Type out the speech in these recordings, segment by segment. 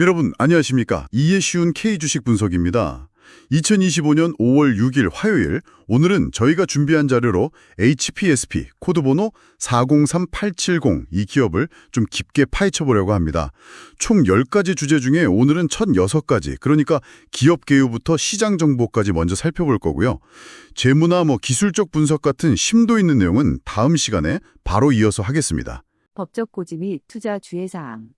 여러분 안녕하십니까 이해 쉬운 K주식 분석입니다. 2025년 5월 6일 화요일 오늘은 저희가 준비한 자료로 HPSP 코드번호 403870 이 기업을 좀 깊게 파헤쳐 보려고 합니다. 총 10가지 주제 중에 오늘은 첫 6가지 그러니까 기업 개요부터 시장 정보까지 먼저 살펴볼 거고요. 재무나 뭐 기술적 분석 같은 심도 있는 내용은 다음 시간에 바로 이어서 하겠습니다. 법적 고지 및 투자 주의사항.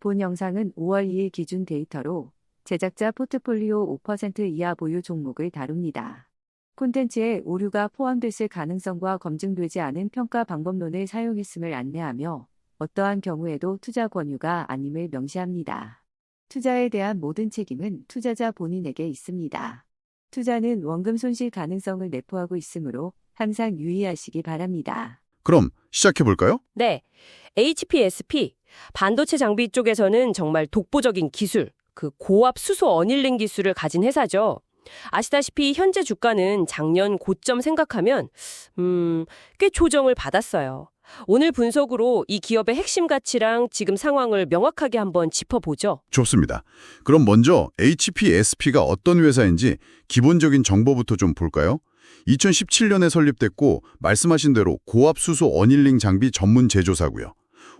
본 영상은 5월 2일 기준 데이터로 제작자 포트폴리오 5% 이하 보유 종목을 다룹니다. 콘텐츠에 오류가 포함됐을 가능성과 검증되지 않은 평가 방법론을 사용했음을 안내하며 어떠한 경우에도 투자 권유가 아님을 명시합니다. 투자에 대한 모든 책임은 투자자 본인에게 있습니다. 투자는 원금 손실 가능성을 내포하고 있으므로 항상 유의하시기 바랍니다. 그럼 시작해 볼까요? 네. HPSP, 반도체 장비 쪽에서는 정말 독보적인 기술, 그 고압 수소 어닐링 기술을 가진 회사죠. 아시다시피 현재 주가는 작년 고점 생각하면 음, 꽤 조정을 받았어요. 오늘 분석으로 이 기업의 핵심 가치랑 지금 상황을 명확하게 한번 짚어보죠. 좋습니다. 그럼 먼저 HPSP가 어떤 회사인지 기본적인 정보부터 좀 볼까요? 2017년에 설립됐고 말씀하신 대로 고압 수소 어닐링 장비 전문 제조사고요.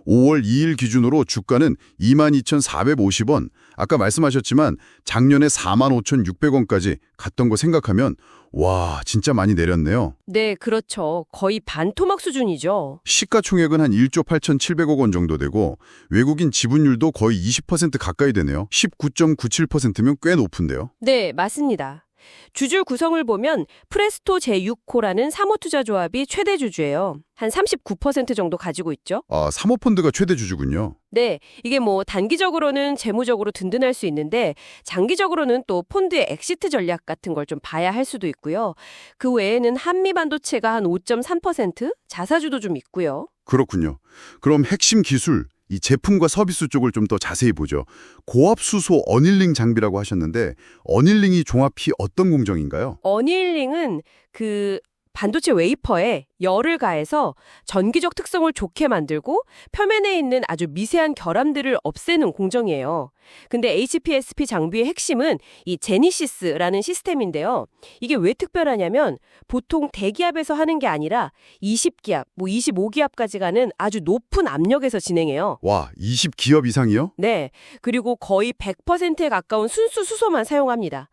5월 2일 기준으로 주가는 22,450원, 아까 말씀하셨지만 작년에 45,600원까지 갔던 거 생각하면 와, 진짜 많이 내렸네요. 네, 그렇죠. 거의 반토막 수준이죠. 시가총액은 한 1조 8,700억 원 정도 되고 외국인 지분율도 거의 20% 가까이 되네요. 19.97%면 꽤 높은데요. 네, 맞습니다. 주주 구성을 보면 프레스토 제6코라는 사모투자조합이 최대 주주예요. 한 39% 정도 가지고 있죠. 아, 사모펀드가 최대 주주군요. 네, 이게 뭐 단기적으로는 재무적으로 든든할 수 있는데 장기적으로는 또 폰드의 엑시트 전략 같은 걸 좀 봐야 할 수도 있고요. 그 외에는 한미 반도체가 한 5.3%, 자사주도 좀 있고요. 그렇군요. 그럼 핵심 기술, 이 제품과 서비스 쪽을 좀 더 자세히 보죠. 고압 수소 어닐링 장비라고 하셨는데 어닐링이 종합히 어떤 공정인가요? 어닐링은 그 반도체 웨이퍼에 열을 가해서 전기적 특성을 좋게 만들고 표면에 있는 아주 미세한 결함들을 없애는 공정이에요. 근데 HPSP 장비의 핵심은 이 제니시스라는 시스템인데요. 이게 왜 특별하냐면 보통 대기압에서 하는 게 아니라 20기압, 뭐 25기압까지 가는 아주 높은 압력에서 진행해요. 와, 20기업 이상이요? 네. 그리고 거의 100%에 가까운 순수 수소만 사용합니다.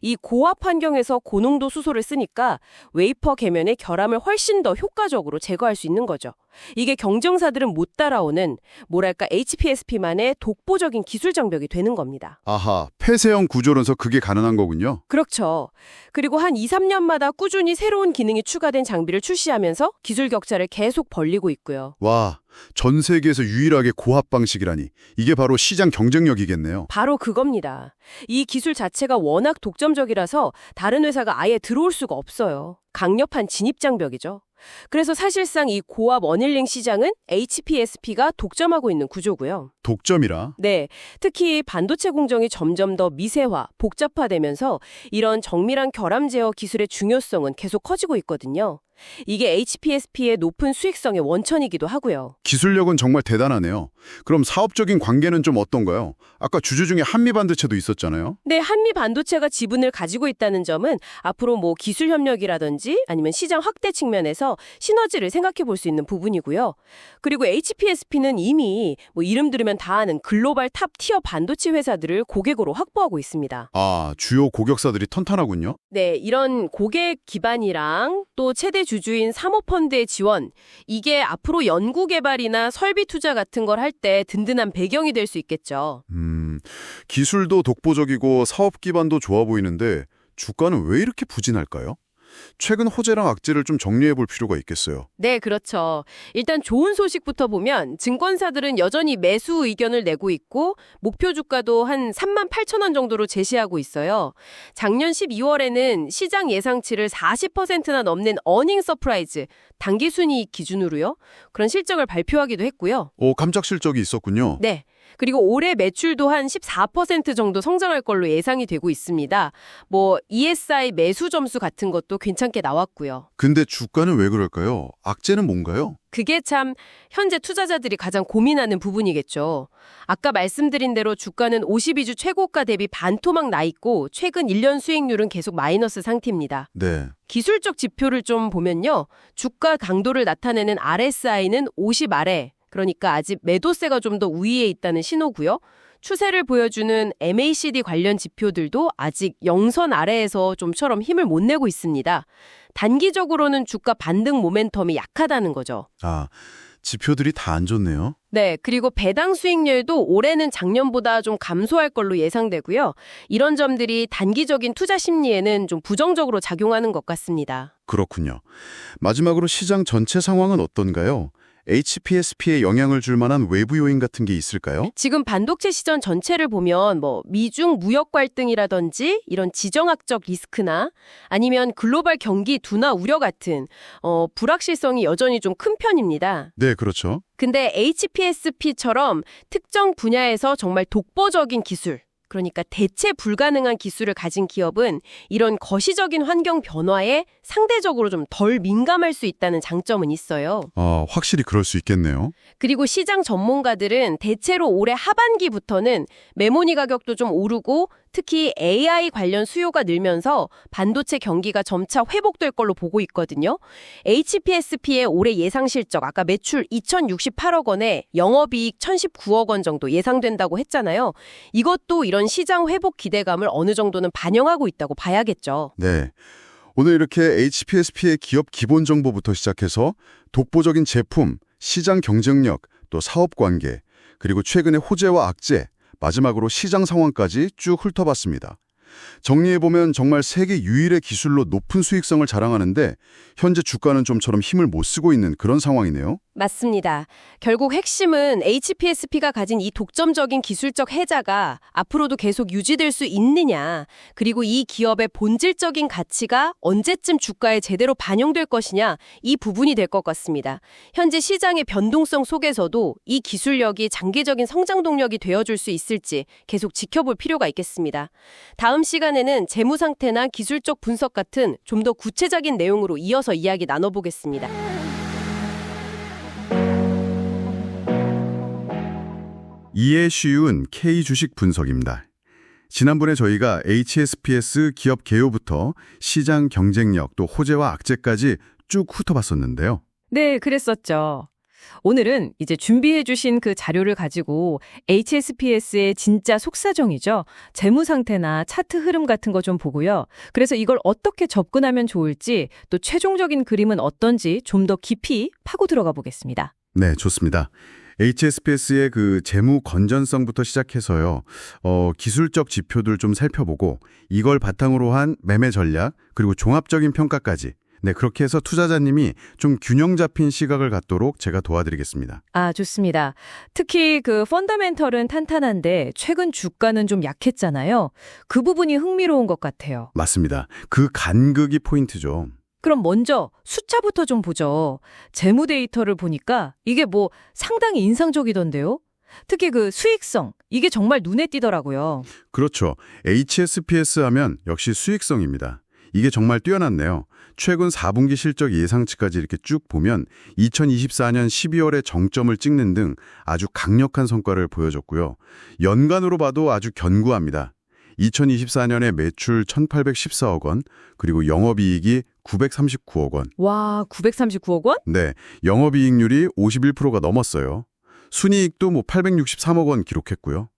이 고압 환경에서 고농도 수소를 쓰니까 웨이퍼 계면의 결함을 훨씬 더 효과적으로 제거할 수 있는 거죠. 이게 경쟁사들은 못 따라오는 뭐랄까 HPSP만의 독보적인 기술 장벽이 되는 겁니다. 아하, 폐쇄형 구조라서 그게 가능한 거군요. 그렇죠. 그리고 한 2, 3년마다 꾸준히 새로운 기능이 추가된 장비를 출시하면서 기술 격차를 계속 벌리고 있고요. 와, 전 세계에서 유일하게 고압 방식이라니. 이게 바로 시장 경쟁력이겠네요. 바로 그겁니다. 이 기술 자체가 워낙 독점적이라서 다른 회사가 아예 들어올 수가 없어요. 강력한 진입 장벽이죠. 그래서 사실상 이 고압 어닐링 시장은 HPSP가 독점하고 있는 구조고요. 독점이라. 네, 특히 반도체 공정이 점점 더 미세화, 복잡화되면서 이런 정밀한 결함 제어 기술의 중요성은 계속 커지고 있거든요. 이게 HPSP의 높은 수익성의 원천이기도 하고요. 기술력은 정말 대단하네요. 그럼 사업적인 관계는 좀 어떤가요? 아까 주주 중에 한미반도체도 있었잖아요. 네, 한미 반도체가 지분을 가지고 있다는 점은 앞으로 뭐 기술 협력이라든지 아니면 시장 확대 측면에서 시너지를 생각해 볼 수 있는 부분이고요. 그리고 HPSP는 이미 뭐 이름 들으면 다 아는 글로벌 탑 티어 반도체 회사들을 고객으로 확보하고 있습니다. 아, 주요 고객사들이 탄탄하군요. 네, 이런 고객 기반이랑 또 최대 주주인 사모펀드의 지원, 이게 앞으로 연구개발이나 설비 투자 같은 걸 할 때 든든한 배경이 될 수 있겠죠. 음, 기술도 독보적이고 사업 기반도 좋아 보이는데 주가는 왜 이렇게 부진할까요? 최근 호재랑 악재를 좀 정리해 볼 필요가 있겠어요. 네, 그렇죠. 일단 좋은 소식부터 보면 증권사들은 여전히 매수 의견을 내고 있고 목표 주가도 한 3만 8천 원 정도로 제시하고 있어요. 작년 12월에는 시장 예상치를 40%나 넘는 어닝 서프라이즈, 단기 순이익 기준으로요. 그런 실적을 발표하기도 했고요. 오, 깜짝 실적이 있었군요. 네. 그리고 올해 매출도 한 14% 정도 성장할 걸로 예상이 되고 있습니다. 뭐 ESI 매수 점수 같은 것도 괜찮게 나왔고요. 근데 주가는 왜 그럴까요? 악재는 뭔가요? 그게 참 현재 투자자들이 가장 고민하는 부분이겠죠. 아까 말씀드린 대로 주가는 52주 최고가 대비 반토막 나 있고 최근 1년 수익률은 계속 마이너스 상태입니다. 네. 기술적 지표를 좀 보면요. 주가 강도를 나타내는 RSI는 50 아래, 그러니까 아직 매도세가 좀 더 우위에 있다는 신호고요. 추세를 보여주는 MACD 관련 지표들도 아직 영선 아래에서 좀처럼 힘을 못 내고 있습니다. 단기적으로는 주가 반등 모멘텀이 약하다는 거죠. 아, 지표들이 다 안 좋네요. 네, 그리고 배당 수익률도 올해는 작년보다 좀 감소할 걸로 예상되고요. 이런 점들이 단기적인 투자 심리에는 좀 부정적으로 작용하는 것 같습니다. 그렇군요. 마지막으로 시장 전체 상황은 어떤가요? HPSP에 영향을 줄 만한 외부 요인 같은 게 있을까요? 지금 반도체 시전 전체를 보면 뭐 미중 무역 갈등이라든지 이런 지정학적 리스크나 아니면 글로벌 경기 둔화 우려 같은 어, 불확실성이 여전히 좀 큰 편입니다. 네, 그렇죠. 근데 HPSP처럼 특정 분야에서 정말 독보적인 기술, 그러니까 대체 불가능한 기술을 가진 기업은 이런 거시적인 환경 변화에 상대적으로 좀 덜 민감할 수 있다는 장점은 있어요. 아, 확실히 그럴 수 있겠네요. 그리고 시장 전문가들은 대체로 올해 하반기부터는 메모니 가격도 좀 오르고 특히 AI 관련 수요가 늘면서 반도체 경기가 점차 회복될 걸로 보고 있거든요. HPSP의 올해 예상 실적 아까 매출 2,068억 원에 영업이익 1,019억 원 정도 예상된다고 했잖아요. 이것도 이런 시장 회복 기대감을 어느 정도는 반영하고 있다고 봐야겠죠. 네. 오늘 이렇게 HPSP의 기업 기본 정보부터 시작해서 독보적인 제품, 시장 경쟁력, 또 사업 관계, 그리고 최근의 호재와 악재, 마지막으로 시장 상황까지 쭉 훑어봤습니다. 정리해보면 정말 세계 유일의 기술로 높은 수익성을 자랑하는데 현재 주가는 좀처럼 힘을 못 쓰고 있는 그런 상황이네요. 맞습니다. 결국 핵심은 HPSP가 가진 이 독점적인 기술적 해자가 앞으로도 계속 유지될 수 있느냐, 그리고 이 기업의 본질적인 가치가 언제쯤 주가에 제대로 반영될 것이냐, 이 부분이 될 것 같습니다. 현재 시장의 변동성 속에서도 이 기술력이 장기적인 성장 동력이 되어줄 수 있을지 계속 지켜볼 필요가 있겠습니다. 다음 시간에는 재무 상태나 기술적 분석 같은 좀 더 구체적인 내용으로 이어서 이야기 나눠보겠습니다. 이해 쉬운 K 주식 분석입니다. 지난번에 저희가 HSPS 기업 개요부터 시장 경쟁력 또 호재와 악재까지 쭉 훑어봤었는데요. 네, 그랬었죠. 오늘은 이제 준비해 주신 그 자료를 가지고 HSPS의 진짜 속사정이죠. 재무 상태나 차트 흐름 같은 거 좀 보고요. 그래서 이걸 어떻게 접근하면 좋을지 또 최종적인 그림은 어떤지 좀 더 깊이 파고 들어가 보겠습니다. 네, 좋습니다. HSPS의 그 재무 건전성부터 시작해서요. 어, 기술적 지표들 좀 살펴보고 이걸 바탕으로 한 매매 전략 그리고 종합적인 평가까지 네, 그렇게 해서 투자자님이 좀 균형 잡힌 시각을 갖도록 제가 도와드리겠습니다. 아, 좋습니다. 특히 그 펀더멘털은 탄탄한데 최근 주가는 좀 약했잖아요. 그 부분이 흥미로운 것 같아요. 맞습니다. 그 간극이 포인트죠. 그럼 먼저 숫자부터 좀 보죠. 재무 데이터를 보니까 이게 뭐 상당히 인상적이던데요. 특히 그 수익성, 이게 정말 눈에 띄더라고요. 그렇죠. HSPS 하면 역시 수익성입니다. 이게 정말 뛰어났네요. 최근 4분기 실적 예상치까지 이렇게 쭉 보면 2024년 12월에 정점을 찍는 등 아주 강력한 성과를 보여줬고요. 연간으로 봐도 아주 견고합니다. 2024년에 매출 1,814억 원, 그리고 영업이익이 939억 원. 와, 939억 원? 네, 영업이익률이 51%가 넘었어요. 순이익도 뭐 863억 원 기록했고요.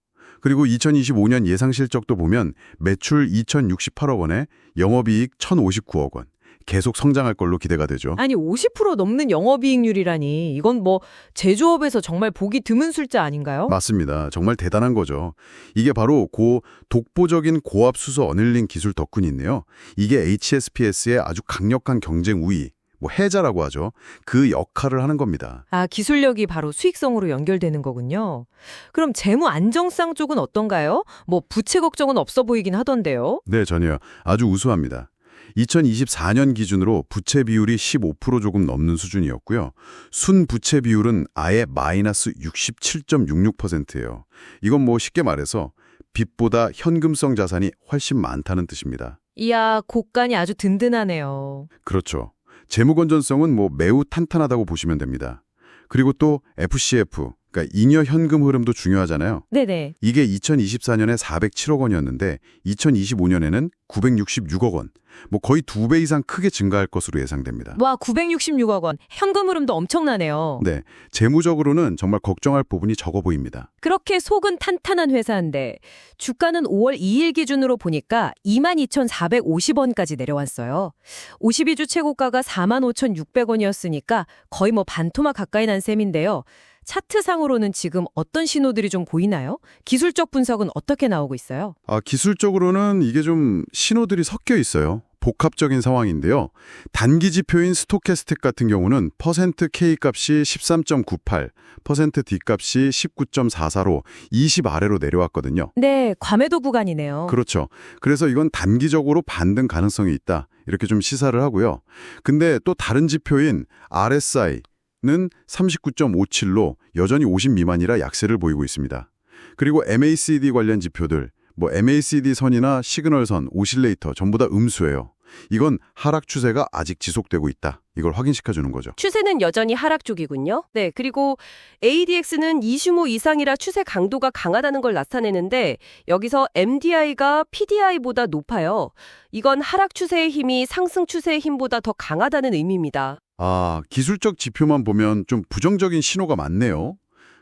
그리고 2025년 예상 실적도 보면 매출 2,068억 원에 영업이익 1,059억 원. 계속 성장할 걸로 기대가 되죠. 아니, 50% 넘는 영업이익률이라니. 이건 뭐 제조업에서 정말 보기 드문 숫자 아닌가요? 맞습니다. 정말 대단한 거죠. 이게 바로 고 독보적인 고압 수소 어닐링 기술 덕분인데요. 이게 HSPS의 아주 강력한 경쟁 우위, 뭐 해자라고 하죠. 그 역할을 하는 겁니다. 아, 기술력이 바로 수익성으로 연결되는 거군요. 그럼 재무 안정성 쪽은 어떤가요? 뭐 부채 걱정은 없어 보이긴 하던데요. 네, 전혀요. 아주 우수합니다. 2024년 기준으로 부채 비율이 15% 조금 넘는 수준이었고요. 순 부채 비율은 아예 마이너스 67.66%예요. 이건 뭐 쉽게 말해서 빚보다 현금성 자산이 훨씬 많다는 뜻입니다. 이야, 곡간이 아주 든든하네요. 그렇죠. 재무 건전성은 뭐 매우 탄탄하다고 보시면 됩니다. 그리고 또 FCF, 그러니까 잉여 현금 흐름도 중요하잖아요. 네네. 이게 2024년에 407억 원이었는데 2025년에는 966억 원. 뭐 거의 두 배 이상 크게 증가할 것으로 예상됩니다. 와, 966억 원. 현금 흐름도 엄청나네요. 네, 재무적으로는 정말 걱정할 부분이 적어 보입니다. 그렇게 속은 탄탄한 회사인데 주가는 5월 2일 기준으로 보니까 22,450원까지 내려왔어요. 52주 최고가가 45,600원이었으니까 거의 뭐 반토막 가까이 난 셈인데요. 차트상으로는 지금 어떤 신호들이 좀 보이나요? 기술적 분석은 어떻게 나오고 있어요? 아, 기술적으로는 이게 좀 신호들이 섞여 있어요. 복합적인 상황인데요. 단기 지표인 스토캐스틱 같은 경우는 퍼센트 K 값이 13.98, 퍼센트 D 값이 19.44로 20 아래로 내려왔거든요. 네, 과매도 구간이네요. 그렇죠. 그래서 이건 단기적으로 반등 가능성이 있다. 이렇게 좀 시사를 하고요. 근데 또 다른 지표인 RSI 는 39.57로 여전히 50 미만이라 약세를 보이고 있습니다. 그리고 MACD 관련 지표들, 뭐 MACD 선이나 시그널 선, 오실레이터 전부 다 음수예요. 이건 하락 추세가 아직 지속되고 있다. 이걸 확인시켜 주는 거죠. 추세는 여전히 하락 쪽이군요. 네, 그리고 ADX는 20호 이상이라 추세 강도가 강하다는 걸 나타내는데 여기서 MDI가 PDI보다 높아요. 이건 하락 추세의 힘이 상승 추세의 힘보다 더 강하다는 의미입니다. 아, 기술적 지표만 보면 좀 부정적인 신호가 많네요.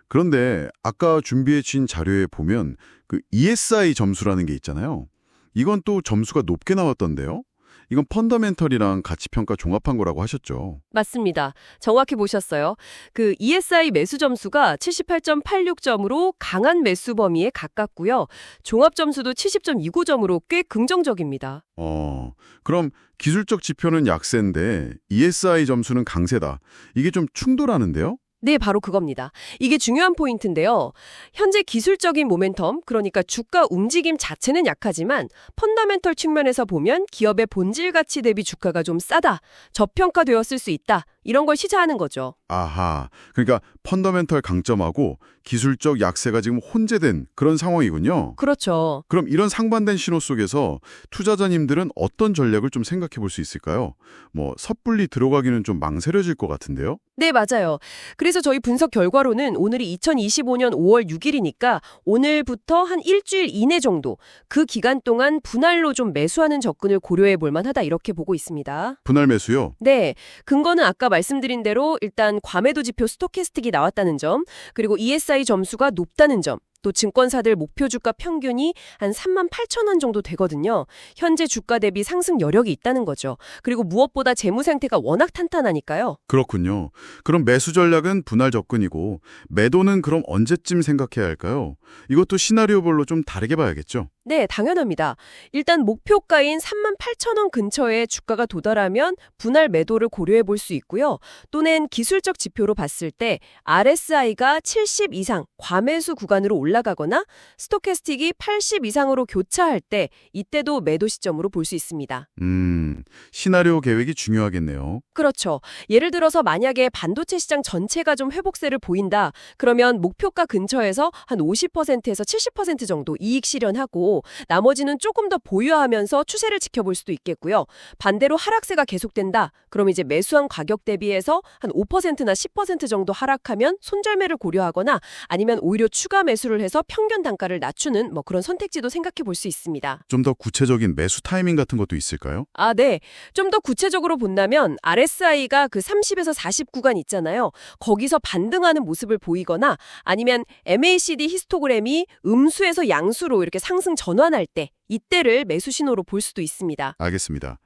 그런데 아까 준비해 주신 자료에 보면 그 ESI 점수라는 게 있잖아요. 이건 또 점수가 높게 나왔던데요. 이건 펀더멘털이랑 가치평가 종합한 거라고 하셨죠. 맞습니다. 정확히 보셨어요. 그 ESI 매수 점수가 78.86점으로 강한 매수 범위에 가깝고요. 종합 점수도 70.29점으로 꽤 긍정적입니다. 어, 그럼 기술적 지표는 약세인데 ESI 점수는 강세다. 이게 좀 충돌하는데요? 네, 바로 그겁니다. 이게 중요한 포인트인데요. 현재 기술적인 모멘텀, 그러니까 주가 움직임 자체는 약하지만 펀더멘털 측면에서 보면 기업의 본질 가치 대비 주가가 좀 싸다, 저평가되었을 수 있다, 이런 걸 시사하는 거죠. 아하, 그러니까 펀더멘털 강점하고 기술적 약세가 지금 혼재된 그런 상황이군요. 그렇죠. 그럼 이런 상반된 신호 속에서 투자자님들은 어떤 전략을 좀 생각해 볼 수 있을까요? 뭐 섣불리 들어가기는 좀 망설여질 것 같은데요. 네, 맞아요. 그래서 저희 분석 결과로는 오늘이 2025년 5월 6일이니까 오늘부터 한 일주일 이내 정도 그 기간 동안 분할로 좀 매수하는 접근을 고려해 볼 만하다 이렇게 보고 있습니다. 분할 매수요. 네, 근거는 아까 말씀드 린 대로 일단 과매도 지표 스토캐스틱이 나왔다는 점, 그리고 ESI 점수가 높다는 점, 또 증권사들 목표 주가 평균이 한 3만 8천 원 정도 되거든요. 현재 주가 대비 상승 여력이 있다는 거죠. 그리고 무엇보다 재무 상태가 워낙 탄탄하니까요. 그렇군요. 그럼 매수 전략은 분할 접근이고 매도는 그럼 언제쯤 생각해야 할까요? 이것도 시나리오별로 좀 다르게 봐야겠죠. 네, 당연합니다. 일단 목표가인 3만 8천 원 근처에 주가가 도달하면 분할 매도를 고려해 볼 수 있고요. 또는 기술적 지표로 봤을 때 RSI가 70 이상 과매수 구간으로 올라가거나 스토캐스틱이 80 이상으로 교차할 때 이때도 매도 시점으로 볼 수 있습니다. 음, 시나리오 계획이 중요하겠네요. 그렇죠. 예를 들어서 만약에 반도체 시장 전체가 좀 회복세를 보인다. 그러면 목표가 근처에서 한 50%에서 70% 정도 이익 실현하고 나머지는 조금 더 보유하면서 추세를 지켜볼 수도 있겠고요. 반대로 하락세가 계속된다. 그럼 이제 매수한 가격 대비해서 한 5%나 10% 정도 하락하면 손절매를 고려하거나 아니면 오히려 추가 매수를 해서 평균 단가를 낮추는 뭐 그런 선택지도 생각해 볼 수 있습니다. 좀 더 구체적인 매수 타이밍 같은 것도 있을까요? 아, 네. 좀 더 구체적으로 본다면 RSI가 그 30에서 40 구간 있잖아요. 거기서 반등하는 모습을 보이거나 아니면 MACD 히스토그램이 음수에서 양수로 이렇게 상승 전 환할 때 이때를 매수 신호로 볼 수도 있습니다. 알겠습니다.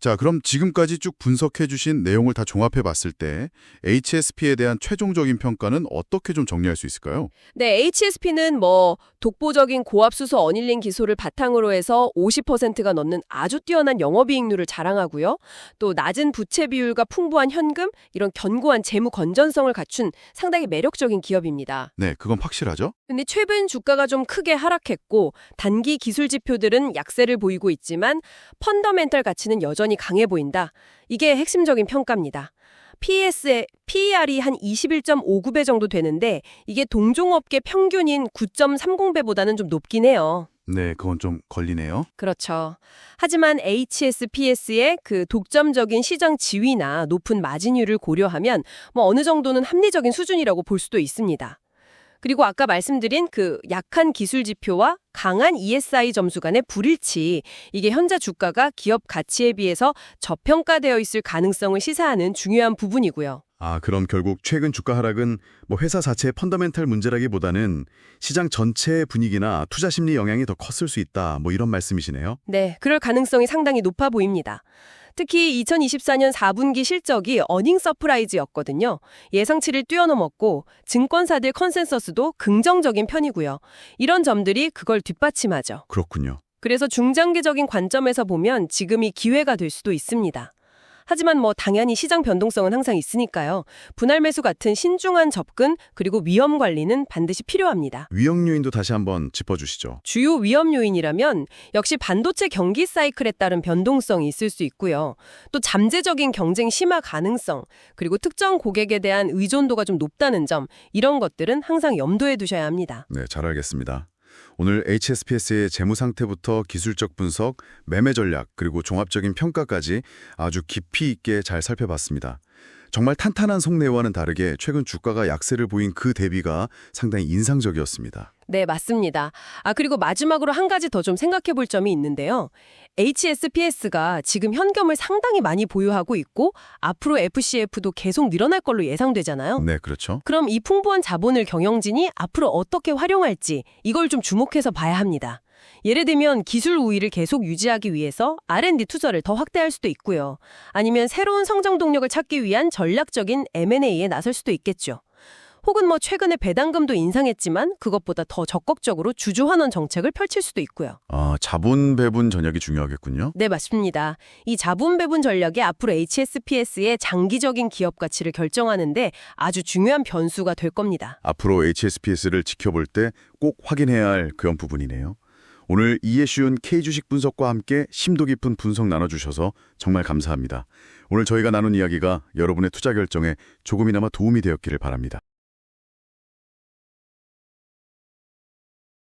자, 그럼 지금까지 쭉 분석해 주신 내용을 다 종합해 봤을 때 HSP에 대한 최종적인 평가는 어떻게 좀 정리할 수 있을까요? 네, HSP는 뭐 독보적인 고압수소 어닐링 기술을 바탕으로 해서 50%가 넘는 아주 뛰어난 영업이익률을 자랑하고요. 또 낮은 부채 비율과 풍부한 현금, 이런 견고한 재무 건전성을 갖춘 상당히 매력적인 기업입니다. 네, 그건 확실하죠? 근데 최근 주가가 좀 크게 하락했고 단기 기술 지표들 은 종목들은 약세를 보이고 있지만 펀더멘털 가치는 여전히 강해 보인다. 이게 핵심적인 평가입니다. PS의 PER이 한 21.59배 정도 되는데 이게 동종업계 평균인 9.30배보다는 좀 높긴 해요. 네, 그건 좀 걸리네요. 그렇죠. 하지만 HSPS의 그 독점적인 시장 지위나 높은 마진율을 고려하면 뭐 어느 정도는 합리적인 수준이라고 볼 수도 있습니다. 그리고 아까 말씀드린 그 약한 기술 지표와 강한 ESI 점수 간의 불일치, 이게 현재 주가가 기업 가치에 비해서 저평가되어 있을 가능성을 시사하는 중요한 부분이고요. 아, 그럼 결국 최근 주가 하락은 뭐 회사 자체의 펀더멘탈 문제라기보다는 시장 전체의 분위기나 투자 심리 영향이 더 컸을 수 있다. 뭐 이런 말씀이시네요. 네, 그럴 가능성이 상당히 높아 보입니다. 특히 2024년 4분기 실적이 어닝 서프라이즈였거든요. 예상치를 뛰어넘었고 증권사들 컨센서스도 긍정적인 편이고요. 이런 점들이 그걸 뒷받침하죠. 그렇군요. 그래서 중장기적인 관점에서 보면 지금이 기회가 될 수도 있습니다. 하지만 뭐 당연히 시장 변동성은 항상 있으니까요. 분할 매수 같은 신중한 접근 그리고 위험 관리는 반드시 필요합니다. 위험 요인도 다시 한번 짚어주시죠. 주요 위험 요인이라면 역시 반도체 경기 사이클에 따른 변동성이 있을 수 있고요. 또 잠재적인 경쟁 심화 가능성, 그리고 특정 고객에 대한 의존도가 좀 높다는 점, 이런 것들은 항상 염두에 두셔야 합니다. 네, 잘 알겠습니다. 오늘 HSPS의 재무 상태부터 기술적 분석, 매매 전략, 그리고 종합적인 평가까지 아주 깊이 있게 잘 살펴봤습니다. 정말 탄탄한 속내와는 다르게 최근 주가가 약세를 보인 그 대비가 상당히 인상적이었습니다. 네, 맞습니다. 아, 그리고 마지막으로 한 가지 더 좀 생각해 볼 점이 있는데요. HSPS가 지금 현금을 상당히 많이 보유하고 있고 앞으로 FCF도 계속 늘어날 걸로 예상되잖아요. 네, 그렇죠. 그럼 이 풍부한 자본을 경영진이 앞으로 어떻게 활용할지 이걸 좀 주목해서 봐야 합니다. 예를 들면 기술 우위를 계속 유지하기 위해서 R&D 투자를 더 확대할 수도 있고요. 아니면 새로운 성장 동력을 찾기 위한 전략적인 M&A에 나설 수도 있겠죠. 혹은 뭐 최근에 배당금도 인상했지만 그것보다 더 적극적으로 주주 환원 정책을 펼칠 수도 있고요. 아, 자본 배분 전략이 중요하겠군요. 네, 맞습니다. 이 자본 배분 전략이 앞으로 HSPS의 장기적인 기업 가치를 결정하는데 아주 중요한 변수가 될 겁니다. 앞으로 HSPS를 지켜볼 때 꼭 확인해야 할 그런 부분이네요. 오늘 이해 쉬운 K주식 분석과 함께 심도 깊은 분석 나눠주셔서 정말 감사합니다. 오늘 저희가 나눈 이야기가 여러분의 투자 결정에 조금이나마 도움이 되었기를 바랍니다.